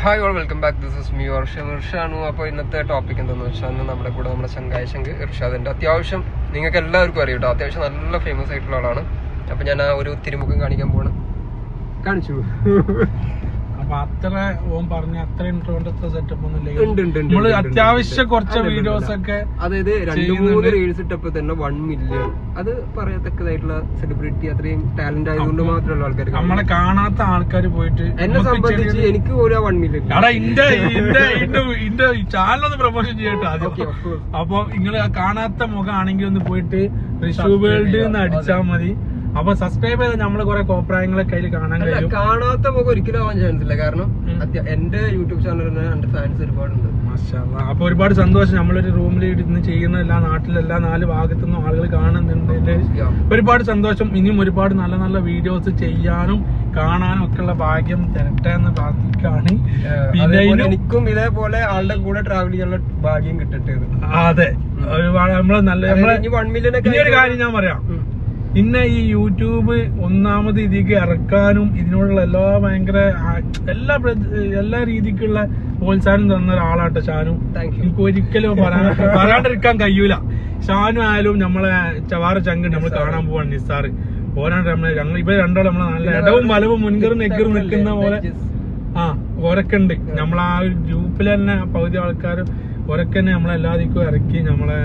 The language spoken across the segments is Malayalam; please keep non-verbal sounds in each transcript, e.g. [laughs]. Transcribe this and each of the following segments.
Hi all welcome back this is me Varsha വർഷാണു അപ്പോൾ ഇന്നത്തെ ടോപ്പിക് എന്താണെന്ന് വെച്ചാൽ നമ്മുടെ കൂടെ നമ്മുടെ ചങ്കായ ശങ്ക് ഇർഷാദിന്റെ അത്യാവശ്യം നിങ്ങൾക്ക് എല്ലാവർക്കും അറിയും കേട്ടോ അത്യാവശ്യം നല്ല ഫേമസ് ആയിട്ടുള്ള ആളാണ്. അപ്പോൾ ഞാൻ ആ ഒരു തിരുമുഖം കാണിക്കാൻ പോകണം കാണിച്ചു. അപ്പൊ അത്ര ഓൻ പറഞ്ഞ അത്ര ഇൻട്രോന്റെ സെറ്റപ്പ് ഒന്നും നമ്മൾ. അത്യാവശ്യം കുറച്ച് വീഡിയോസ് ഒക്കെ അതായത് രണ്ടു മൂന്ന് റീൽസ് ഇട്ടപ്പോ തന്നെ വൺ മില്യൺ അത് പറയത്തക്കതായിട്ടുള്ള സെലിബ്രിറ്റി അത്രയും ടാലന്റ് ആയതുകൊണ്ട് മാത്രമല്ല ആൾക്കാർ നമ്മളെ കാണാത്ത ആൾക്കാർ പോയിട്ട് എന്നെ സംബന്ധിച്ച് എനിക്ക് ഒരു വൺ മില്യൺ ഇന്റെ ചാനലൊന്ന് പ്രൊമോഷൻ ചെയ്യട്ടെ അപ്പൊ നിങ്ങൾ കാണാത്ത മുഖമാണെങ്കിൽ ഒന്ന് പോയിട്ട് ഋഷു വേൾഡ് എന്ന് അടിച്ചാൽ മതി. അപ്പൊ സബ്സ്ക്രൈബ് ചെയ്ത് നമ്മൾ കുറെ കോപ്രായങ്ങളെ കയ്യിൽ കാണാൻ കഴിയും. കാണാത്ത മുഖം ഒരിക്കലും ആവാൻ ചാൻസ് ഇല്ല കാരണം എന്റെ യൂട്യൂബ് ചാനലിന് എന്റെ ഫാൻസ് ഒരുപാടുണ്ട്. അപ്പൊ ഒരുപാട് സന്തോഷം. നമ്മളൊരു റൂമിൽ ഇരുന്ന് ചെയ്യുന്ന എല്ലാ നാട്ടിലെല്ലാ നാല് ഭാഗത്തുനിന്നും ആളുകൾ കാണുന്നുണ്ട്. ഒരുപാട് സന്തോഷം. ഇനിയും ഒരുപാട് നല്ല നല്ല വീഡിയോസ് ചെയ്യാനും കാണാനും ഒക്കെ ഉള്ള ഭാഗ്യം തരട്ടെ എന്ന് പ്രാർത്ഥിക്കാണ് എനിക്കും ഇതേപോലെ ആളുടെ കൂടെ ട്രാവൽ ചെയ്യാനുള്ള ഭാഗ്യം കിട്ടട്ടെ അതെ. ഒരുപാട് നമ്മൾ നല്ല നമ്മളെ വൺ മില്യൺ ഒരു കാര്യം ഞാൻ പറയാം. ഉം. ഇന്ന ഈ യൂട്യൂബ് ഒന്നാമത് ഇതിക്ക് ഇറക്കാനും ഇതിനോടുള്ള എല്ലാ ഭയങ്കര എല്ലാ എല്ലാ രീതിക്കുള്ള പ്രോത്സാഹനം തന്ന ഒരാളാട്ടോ ഷാനു. എനിക്ക് ഒരിക്കലും പറയാ- പറയാണ്ടിരിക്കാൻ കഴിയൂല. ഷാനു ആയാലും നമ്മളെ ചവാറ ചങ്ക് നമ്മൾ കാണാൻ പോവാണ് നിസ്സാറ്. ഓരാണ് നമ്മളെ ഞങ്ങൾ ഇപ്പൊ രണ്ടാളും നമ്മളെ നല്ല ഇടവും വലവും മുൻകറും നെക്കറും നിൽക്കുന്ന പോലെ. ആ ഓരൊക്കെ ഉണ്ട്. നമ്മളെ ആ ഒരു ഗ്രൂപ്പിൽ തന്നെ പകുതി ആൾക്കാർ തന്നെ നമ്മളെ എല്ലാ ദിക്കും ഇറക്കി നമ്മളെ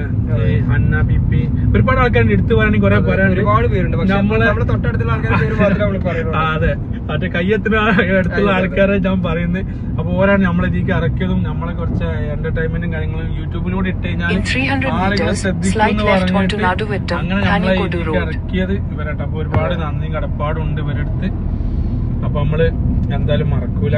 അന്ന ബി പി ഒരുപാട് ആൾക്കാരുണ്ട്. എടുത്തു പറയാണെങ്കിൽ കുറെ പറയാനുണ്ട്. ഒരുപാട് പേരുണ്ട്. നമ്മളെ തൊട്ടടുത്തുള്ള ആൾക്കാരുടെ അതെ. മറ്റേ കയ്യത്തിന് അടുത്തുള്ള ആൾക്കാരെ ഞാൻ പറയുന്നത്. അപ്പൊ ഓരാണ് നമ്മളെ ഇതിക്ക് ഇറക്കിയതും നമ്മളെ കുറച്ച് എന്റർടൈൻമെന്റും കാര്യങ്ങളും യൂട്യൂബിലൂടെ ഇട്ട് കഴിഞ്ഞാൽ In 300 ആളുകൾ meters, ശ്രദ്ധിക്കും slight എന്ന് left onto പറഞ്ഞിട്ട് അങ്ങനെ നമ്മളെ Kanikodu ഇതിക്ക് ഇറക്കിയത് ഇവരട്ടെ. അപ്പൊ ഒരുപാട് നന്ദിയും കടപ്പാടും ഉണ്ട് ഇവരടുത്ത്. അപ്പൊ നമ്മൾ എന്തായാലും മറക്കൂല.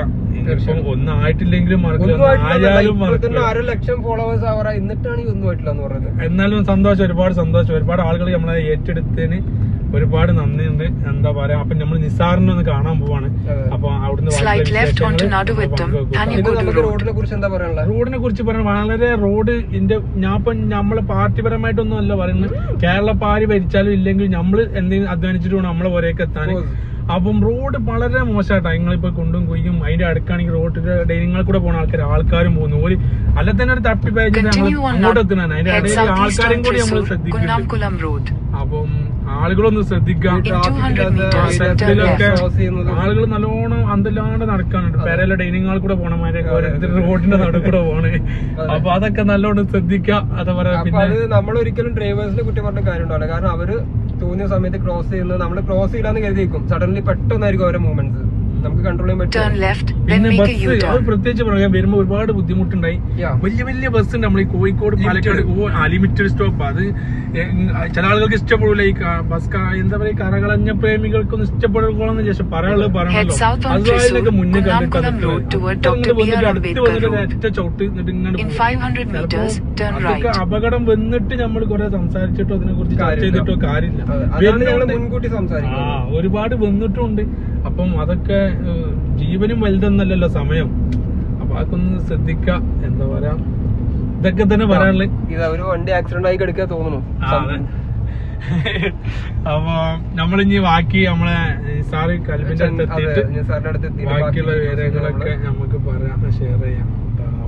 ഒന്നായിട്ടില്ലെങ്കിലും മറക്കൂലും. ഇപ്പൊ അര ലക്ഷം ഫോളോവേഴ്സ് ആവാറാ. എന്നിട്ടാണ് ഈ ഒന്നും ആയിട്ടില്ല എന്ന് പറയുന്നത്. എന്നാലും സന്തോഷം ഒരുപാട് സന്തോഷം. ഒരുപാട് ആളുകൾ നമ്മളെ ഏറ്റെടുത്തതിന് ഒരുപാട് നന്ദിയുണ്ട്. എന്താ പറയാ അപ്പൊ നമ്മൾ നിസാറിനെ ഒന്ന് കാണാൻ പോവാണ്. അപ്പൊ അവിടുന്ന്. റോഡിനെ കുറിച്ച് എന്താ പറയാനുള്ളത്? റോഡിനെ കുറിച്ച് പറയാൻ വളരെ റോഡ് ഇന്റെ ഞാൻ ഇപ്പൊ നമ്മൾ പാർട്ടിപരമായിട്ടൊന്നും അല്ല പറയുന്നത് കേരള പാരി ഭരിച്ചാലും ഇല്ലെങ്കിൽ നമ്മൾ എന്തെങ്കിലും അധ്വാനിച്ചിട്ട് വേണം നമ്മളെ ഒരേക്ക് എത്താൻ. അപ്പം റോഡ് വളരെ മോശമായിട്ടാണ് നിങ്ങളിപ്പോ കുണ്ടും കുയ്യും അതിന്റെ അടുക്കാണെങ്കിൽ റോഡിന്റെ ഡൈനിങ്ങൾ കൂടെ പോകുന്ന ആൾക്കാർ ആൾക്കാരും പോകുന്നു. ഒരു അല്ല തന്നെ ഒരു തട്ടിപ്പായിട്ട് അങ്ങോട്ട് എത്തണം അതിന്റെ ഇടയിൽ ആൾക്കാരും കൂടി നമ്മൾ ശ്രദ്ധിക്കും. അപ്പം ആളുകളൊന്ന് ശ്രദ്ധിക്കാം ഈ traffic 200 ഇല്ലാത്ത meters, area turn ഇതിലൊക്കെ left. cross ചെയ്യുന്നത്. ആളുകൾ നല്ലോണം അന്തല്ലാണ്ട് നടക്കാനുണ്ട്. പെരയിലെ ഡൈനിങ് ഹാൾ കൂടെ പോണ ഓരോരുത്തർ റോഡിന്റെ നടു കൂടെ പോണേ. അപ്പൊ അതൊക്കെ നല്ലോണം ശ്രദ്ധിക്ക അതാ പറയാ പിന്നെ നമ്മൾ ഒരിക്കലും ഡ്രൈവേഴ്സിനെ കുറ്റം പറഞ്ഞ കാര്യം ഉണ്ടാവില്ല കാരണം അവർ തോന്നിയ സമയത്ത് ക്രോസ് ചെയ്യുന്നത് നമ്മൾ ക്രോസ് ചെയ്യില്ലാന്ന് കരുതിയിരിക്കും സഡൻലി പെട്ടെന്നായിരിക്കും അവരുടെ മൂവ്മെന്റ്സ് നമുക്ക് കൺട്രോൾ ചെയ്യാൻ പറ്റും പിന്നെ ബസ് അത് പ്രത്യേകിച്ച് പറയാം വരുമ്പോ ഒരുപാട് ബുദ്ധിമുട്ടുണ്ടായി. വലിയ വലിയ ബസ് ഉണ്ട് നമ്മൾ ഈ കോഴിക്കോട് പാലക്കാട് ഓ അലിമിറ്റഡ് സ്റ്റോപ്പ് അത് ചില ആളുകൾക്ക് ഇഷ്ടപ്പെടില്ല ഈ ബസ് എന്താ പറയുക കരകളഞ്ഞ പ്രേമികൾക്കൊന്നും ഇഷ്ടപ്പെടുകയെന്ന് ശേഷം പറയാനുള്ളത് പറയണല്ലോ മുന്നേ കണ്ടിട്ട് Road toward ഇപ്പൊ Dr. ഇങ്ങട് വന്നിട്ട് B.R. അടുത്ത് വന്നിട്ട് ഒറ്റ ചവിട്ട് എന്നിട്ട് ഇങ്ങോട്ട് 500 meters, turn അതൊക്കെ അപകടം വന്നിട്ട് നമ്മൾ കുറെ സംസാരിച്ചിട്ടോ അതിനെ കുറിച്ച് ചർച്ച. ചെയ്തിട്ടോ കാര്യമില്ല. ഒരുപാട് വന്നിട്ടുണ്ട്. അപ്പം അതൊക്കെ ജീവനും വലുതെന്നല്ലല്ലോ സമയം അപ്പൊ അതൊക്കെ ഒന്ന് ശ്രദ്ധിക്ക എന്താ പറയാ ഇതൊക്കെ തന്നെ പറയാനുള്ളത് ഇത് ഒരു വണ്ടി ആക്സിഡന്റ് ആയി കിടക്കുക തോന്നുന്നു. അപ്പൊ നമ്മളിനി ബാക്കി നമ്മളെ സാറ് കൽബിന്റെ അടുത്ത് എത്തിയിട്ട് സാറിന്റെ ബാക്കിയുള്ള ബാക്കി വിവരങ്ങളൊക്കെ നമുക്ക് പറയാം ഷെയർ ചെയ്യാം.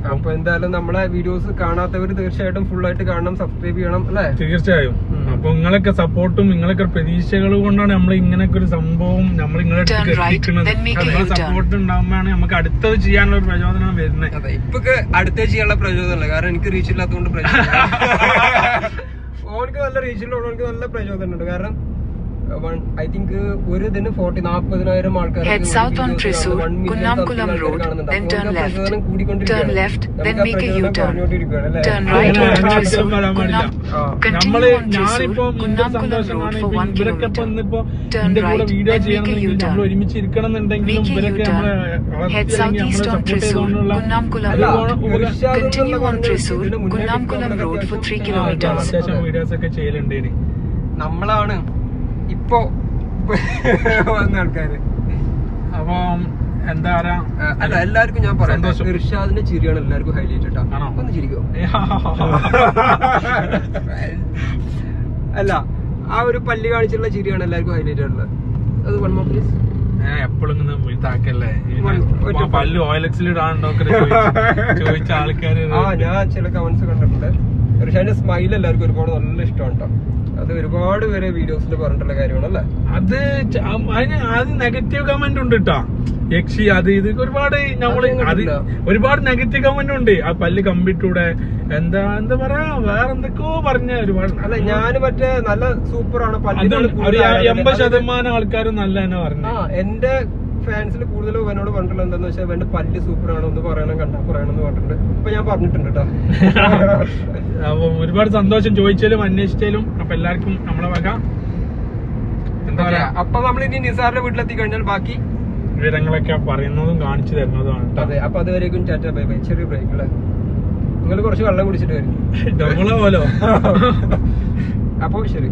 അപ്പം എന്തായാലും നമ്മളെ വീഡിയോസ് കാണാത്തവർ തീർച്ചയായിട്ടും ഫുൾ ആയിട്ട് കാണണം സബ്സ്ക്രൈബ് ചെയ്യണം അല്ലെ? തീർച്ചയായും. അപ്പൊ നിങ്ങളൊക്കെ സപ്പോർട്ടും നിങ്ങളൊക്കെ പ്രതീക്ഷകൾ കൊണ്ടാണ് നമ്മൾ ഇങ്ങനൊക്കെ ഒരു സംഭവം നമ്മൾ നിങ്ങളെ നിങ്ങളെ സപ്പോർട്ട് ഉണ്ടാകുമ്പോഴാണ് നമുക്ക് അടുത്തത് ചെയ്യാനുള്ള ഒരു പ്രചോദനം വരുന്നത് അതെ ഇപ്പൊക്കെ അടുത്ത ചെയ്യാനുള്ള പ്രചോദനമല്ല? കാരണം എനിക്ക് റീച്ച് ഇല്ലാത്തതുകൊണ്ട് പ്രചോദനം. [laughs] ഓനക്ക് നല്ല റീച്ച് ഉള്ള ഓനക്ക് നല്ല പ്രചോദനം ഉണ്ട് കാരണം ഐ തിങ്ക് ഒരു ഇതിന് ഫോർട്ടി നാപ്പതിനായിരം ആൾക്കാർ Head south on Thrissur, Kunnamkulam Road, then turn left. Then make a U-turn. Turn right അങ്ങനെ onto ആരും Thrissur, വരാൻ പാടില്ല. Kunnam. നമ്മൾ Continue on ഞാനിപ്പോ സന്തോഷമാണ് Road for ഇപ്പൊ 1 ഇവരൊക്കെ ഇപ്പൊ ഇന്നിപ്പോ എന്റെ കൂടെ വീഡിയോ then make a ചെയ്യണമെന്നെങ്കിൽ U-turn. നമ്മൾ ഒരുമിച്ച് ഇരിക്കണമെന്നുണ്ടെങ്കിലും Make ഇവരൊക്കെ നമ്മളെ നമ്മളെ on സപ്പോർട്ട് ചെയ്തുകൊണ്ടുള്ള Kunnamkulam Road. ഗുണം- ഒരു Continue on Thrissur, Kunnamkulam Road for 3 ആ, kilometers. അത്യാവശ്യം വീഡിയോസ് ഒക്കെ ചെയ്യലുണ്ട് നമ്മളാണ് ഇപ്പൊ [laughs] വന്ന ആൾക്കാര്. അപ്പൊ എന്താ പറയാ അല്ല എല്ലാവർക്കും ഞാൻ പറയാം. ഇർഷാദിന്റെ ചിരിയാണ് എല്ലാവർക്കും ഹൈലൈറ്റ് ഇട്ടാ? ഒന്ന് ചിരിക്കോ? [laughs] അല്ല ആ ഒരു പല്ല് കാണിച്ചുള്ള ചിരിയാണ് എല്ലാവർക്കും ഹൈലൈറ്റ് ഉള്ളത് അത് വൺ മോർ പ്ലീസ് എപ്പോഴും ഇങ്ങനെ പല്ല് ഓയിലക്സിൽ [laughs] ചോദിച്ച ആൾക്കാര് ആ ഞാൻ ചില കമന്റ്സ് കണ്ടിട്ടുണ്ട്. ഋഷാന്റെ സ്മൈൽ എല്ലാവർക്കും ഒരുപാട് നല്ല ഇഷ്ടമാണ് കേട്ടോ അത് ഒരുപാട് പേര് വീഡിയോസിൽ പറഞ്ഞിട്ടുള്ള കാര്യമാണല്ലേ? അത് അതിന് അത് നെഗറ്റീവ് കമന്റ് ഉണ്ട് കേട്ടോ യക്ഷി അത് ഇത് ഒരുപാട് നമ്മൾ അത്. ഒരുപാട് നെഗറ്റീവ് കമന്റ് ഉണ്ട്. ആ പല്ല് കമ്പിട്ടൂടെ. എന്താ എന്താ പറയാ? വേറെ എന്തൊക്കെയോ പറഞ്ഞ ഒരുപാട് അല്ല ഞാൻ മറ്റേ നല്ല സൂപ്പറാണ് ഒരു എൺപത് ശതമാനം ആൾക്കാരും നല്ല തന്നെ പറഞ്ഞു. എന്റെ ഫാൻസിൽ കൂടുതൽ ഇവനോട് പറഞ്ഞിട്ടുള്ളത് എന്താന്ന് വെച്ചാൽ ഇവന്റെ പല്ല് സൂപ്പറാണ് ഒന്ന് പറയണം കണ്ടാ പറയണം എന്ന് പറഞ്ഞിട്ടുണ്ട്. അപ്പൊ ഞാൻ പറഞ്ഞിട്ടുണ്ട് കേട്ടോ [laughs] അപ്പൊ ഒരുപാട് സന്തോഷം. ചോദിച്ചാലും അന്വേഷിച്ചാലും അപ്പൊ എല്ലാവർക്കും നമ്മളെ വക. എന്താ പറയാ? അപ്പൊ നമ്മൾ ഇനി നിസാറിന്റെ വീട്ടിലെത്തി കഴിഞ്ഞാൽ ബാക്കി വിവരങ്ങളൊക്കെ പറയുന്നതും കാണിച്ചു തരുന്നതുമാണ്. അതെ അപ്പൊ അതുവരേക്കും ടാറ്റ ബൈ ബൈ. ചെറിയ ബ്രേക്ക് അല്ലേ നിങ്ങൾ കുറച്ച് വെള്ളം കുടിച്ചിട്ട് വരും. [laughs] നമ്മളെ പോലോ. [laughs] അപ്പൊ ശരി.